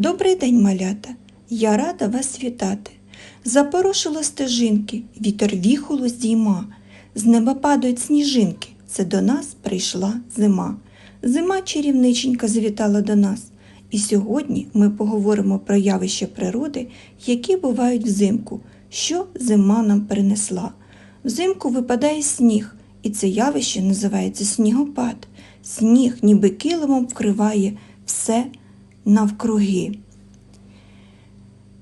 Добрий день, малята! Я рада вас вітати. Запорошило стежинки, вітер віхоло здійма. З неба падають сніжинки, це до нас прийшла зима. Зима чарівниченька завітала до нас. І сьогодні ми поговоримо про явища природи, які бувають взимку, що зима нам принесла. Взимку випадає сніг, і це явище називається снігопад. Сніг ніби килимом вкриває все навкруги.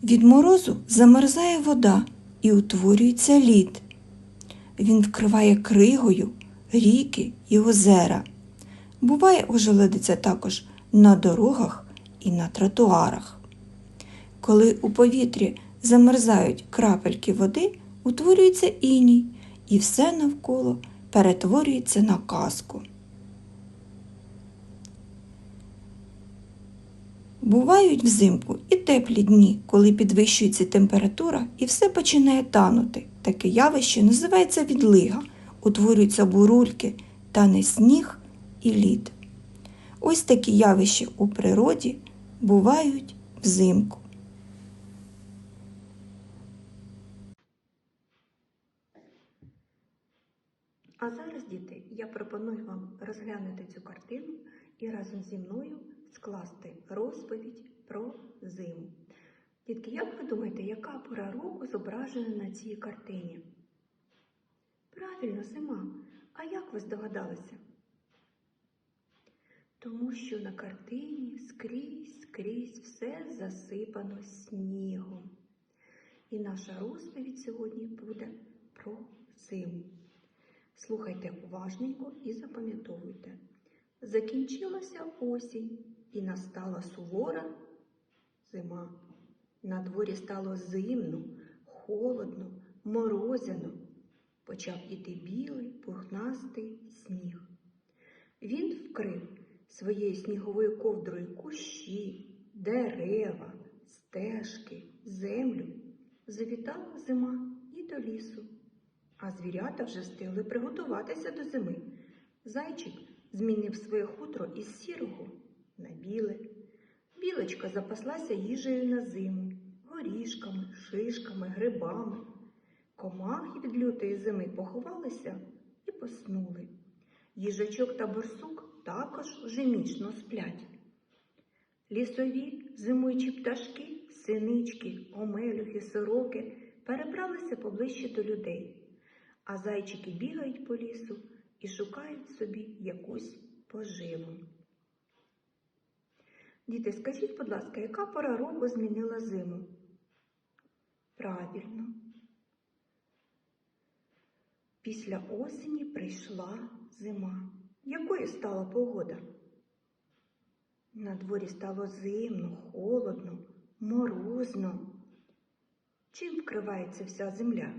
Від морозу замерзає вода і утворюється лід. Він вкриває кригою ріки і озера. Буває ожеледиця також на дорогах і на тротуарах. Коли у повітрі замерзають крапельки води, утворюється іній, і все навколо перетворюється на казку. Бувають взимку і теплі дні, коли підвищується температура і все починає танути. Таке явище називається відлига, утворюються бурульки, тане сніг і лід. Ось такі явища у природі бувають взимку. А зараз, діти, я пропоную вам розглянути цю картину і разом зі мною скласти розповідь про зиму. Дітки, як ви думаєте, яка пора року зображена на цій картині? Правильно, зима. А як ви здогадалися? Тому що на картині скрізь, скрізь все засипано снігом. І наша розповідь сьогодні буде про зиму. Слухайте уважненько і запам'ятовуйте. Закінчилася осінь і настала сувора зима. На дворі стало зимно, холодно, морозяно. Почав іти білий, пухнастий сніг. Він вкрив своєю сніговою ковдрою кущі, дерева, стежки, землю. Завітала зима і до лісу. А звірята вже встигли приготуватися до зими. Зайчик змінив своє хутро із сірого на біле. Білочка запаслася їжею на зиму, горішками, шишками, грибами. Комахи від лютої зими поховалися і поснули. Їжачок та борсук також вже міцно сплять. Лісові зимуючі пташки, синички, омелюхи, сороки перебралися поближче до людей а зайчики бігають по лісу і шукають собі якусь поживу. Діти, скажіть, будь ласка, яка пора року змінила зиму? Правильно. Після осені прийшла зима. Якою стала погода? На дворі стало зимно, холодно, морозно. Чим вкривається вся земля?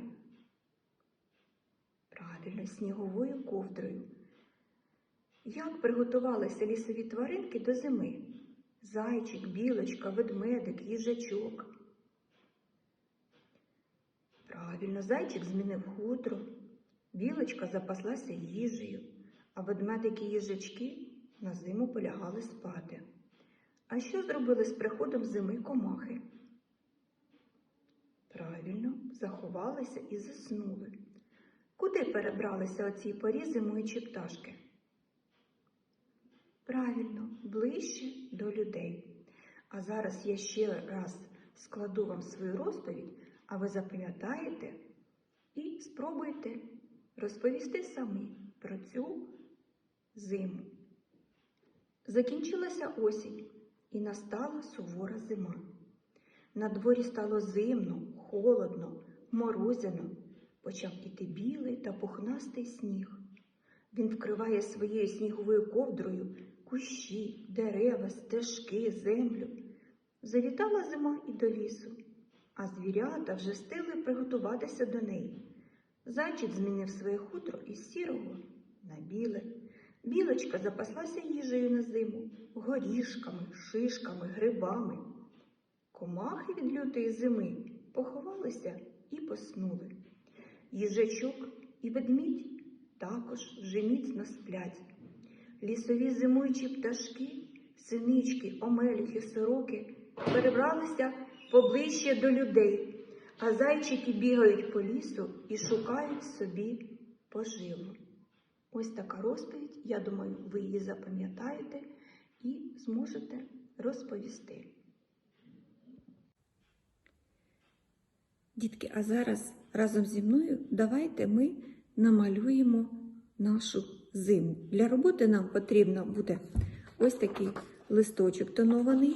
Правильно, сніговою ковдрою. Як приготувалися лісові тваринки до зими? Зайчик, білочка, ведмедик, їжачок. Правильно, зайчик змінив хутро, білочка запаслася їжею, а ведмедики їжачки на зиму полягали спати. А що зробили з приходом зими комахи? Правильно, заховалися і заснули. Куди перебралися оці порі зимуючі пташки? Правильно, ближче до людей. А зараз я ще раз складу вам свою розповідь, а ви запам'ятаєте і спробуйте розповісти самі про цю зиму. Закінчилася осінь і настала сувора зима. На дворі стало зимно, холодно, морозяно почав іти білий та пухнастий сніг. Він вкриває своєю сніговою ковдрою кущі, дерева, стежки, землю. Завітала зима і до лісу, а звірята вже встигли приготуватися до неї. Зайчик змінив своє хутро із сірого на біле. Білочка запаслася їжею на зиму, горішками, шишками, грибами. Комахи від лютої зими поховалися і поснули. Їжачок і ведмідь також вже міцно сплять. Лісові зимуючі пташки, синички, омелюхи, сороки перебралися поближче до людей, а зайчики бігають по лісу і шукають собі поживу. Ось така розповідь. Я думаю, ви її запам'ятаєте і зможете розповісти. Дітки, а зараз разом зі мною давайте ми намалюємо нашу зиму. Для роботи нам потрібно буде ось такий листочок тонований,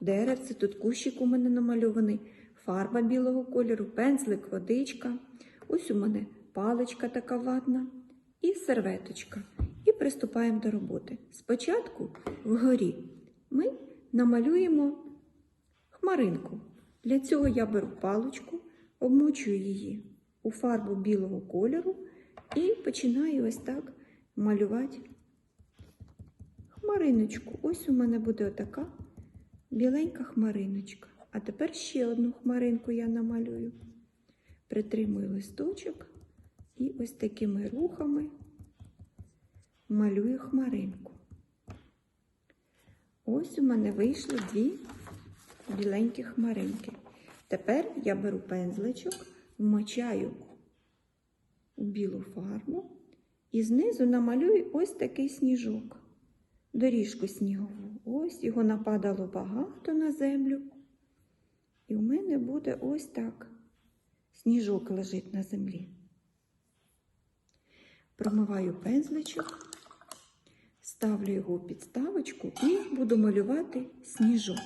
деревце, тут кущик у мене намальований, фарба білого кольору, пензлик, водичка. Ось у мене паличка така ватна і серветочка. І приступаємо до роботи. Спочатку вгорі ми намалюємо хмаринку. Для цього я беру паличку, обмочую її у фарбу білого кольору і починаю ось так малювати хмариночку. Ось у мене буде отака біленька хмариночка. А тепер ще одну хмаринку я намалюю. Притримую листочок і ось такими рухами малюю хмаринку. Ось у мене вийшли дві біленькі хмаринки. Тепер я беру пензличок, вмочаю у білу фарбу і знизу намалюю ось такий сніжок. Доріжку снігову. Ось його нападало багато на землю. І у мене буде ось так. Сніжок лежить на землі. Промиваю пензличок, ставлю його в підставочку і буду малювати сніжок.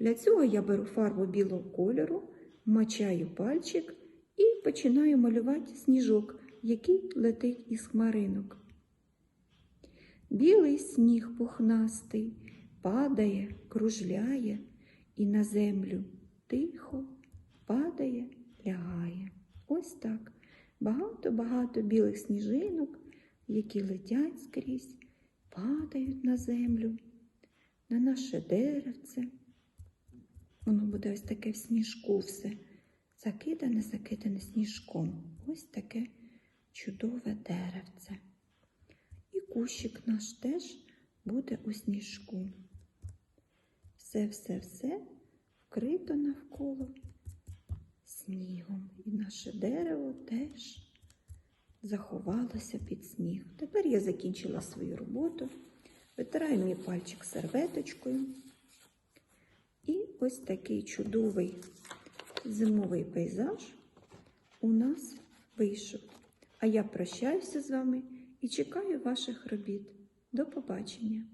Для цього я беру фарбу білого кольору, мочаю пальчик і починаю малювати сніжок, який летить із хмаринок. Білий сніг пухнастий падає, кружляє і на землю тихо падає, лягає. Ось так. Багато-багато білих сніжинок, які летять скрізь, падають на землю, на наше деревце. Воно буде ось таке в сніжку все. Закидане, закидане сніжком. Ось таке чудове деревце. І кущик наш теж буде у сніжку. Все-все-все вкрито навколо снігом. І наше дерево теж заховалося під сніг. Тепер я закінчила свою роботу. Витираю мій пальчик серветочкою. І ось такий чудовий зимовий пейзаж у нас вийшов. А я прощаюся з вами і чекаю ваших робіт. До побачення!